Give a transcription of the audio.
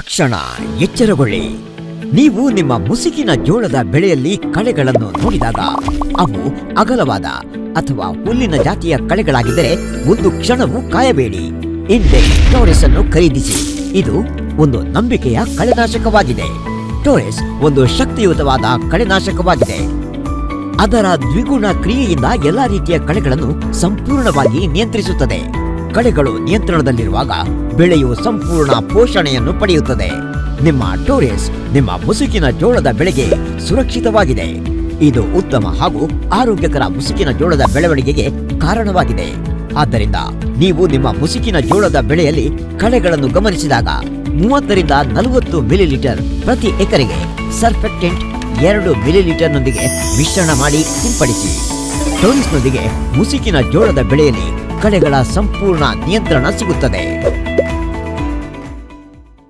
ತಕ್ಷಣ ಎಚ್ಚರಗೊಳ್ಳಿ. ನೀವು ನಿಮ್ಮ ಮುಸುಕಿನ ಜೋಳದ ಬೆಳೆಯಲ್ಲಿ ಕಳೆಗಳನ್ನು ನೋಡಿದಾಗ ಅವು ಅಗಲವಾದ ಅಥವಾ ಹುಲ್ಲಿನ ಜಾತಿಯ ಕಳೆಗಳಾಗಿದ್ದರೆ ಒಂದು ಕ್ಷಣವೂ ಕಾಯಬೇಡಿ. ಹಿಂದೆ ಟೋರೆಸ್ ಅನ್ನು ಖರೀದಿಸಿ. ಇದು ಒಂದು ನಂಬಿಕೆಯ ಕಳೆನಾಶಕವಾಗಿದೆ. ಟೋರೆಸ್ ಒಂದು ಶಕ್ತಿಯುತವಾದ ಕಳೆನಾಶಕವಾಗಿದೆ. ಅದರ ದ್ವಿಗುಣ ಕ್ರಿಯೆಯಿಂದ ಎಲ್ಲಾ ರೀತಿಯ ಕಳೆಗಳನ್ನು ಸಂಪೂರ್ಣವಾಗಿ ನಿಯಂತ್ರಿಸುತ್ತದೆ. ಕಳೆಗಳು ನಿಯಂತ್ರಣದಲ್ಲಿರುವಾಗ ಬೆಳೆಯು ಸಂಪೂರ್ಣ ಪೋಷಣೆಯನ್ನು ಪಡೆಯುತ್ತದೆ. ನಿಮ್ಮ ಟೋರಿಸ್ ನಿಮ್ಮ ಮುಸುಕಿನ ಜೋಳದ ಬೆಳೆಗೆ ಸುರಕ್ಷಿತವಾಗಿದೆ. ಇದು ಉತ್ತಮ ಹಾಗೂ ಆರೋಗ್ಯಕರ ಮುಸುಕಿನ ಜೋಳದ ಬೆಳವಣಿಗೆಗೆ ಕಾರಣವಾಗಿದೆ. ಆದ್ದರಿಂದ ನೀವು ನಿಮ್ಮ ಮುಸುಕಿನ ಜೋಳದ ಬೆಳೆಯಲ್ಲಿ ಕಳೆಗಳನ್ನು ಗಮನಿಸಿದಾಗ ಮೂವತ್ತರಿಂದ ನಲವತ್ತು ಮಿಲಿಲೀಟರ್ ಪ್ರತಿ ಎಕರೆಗೆ ಸರ್ಫೆಕ್ಟೆಂಟ್ ಎರಡು ಮಿಲಿಲೀಟರ್ನೊಂದಿಗೆ ಮಿಶ್ರಣ ಮಾಡಿ ಸಿಂಪಡಿಸಿ. ಟೋರಿಸ್ನೊಂದಿಗೆ ಮುಸುಕಿನ ಜೋಳದ ಬೆಳೆಯಲ್ಲಿ ಕಳೆಗಳ ಸಂಪೂರ್ಣ ನಿಯಂತ್ರಣ ಸಿಗುತ್ತದೆ.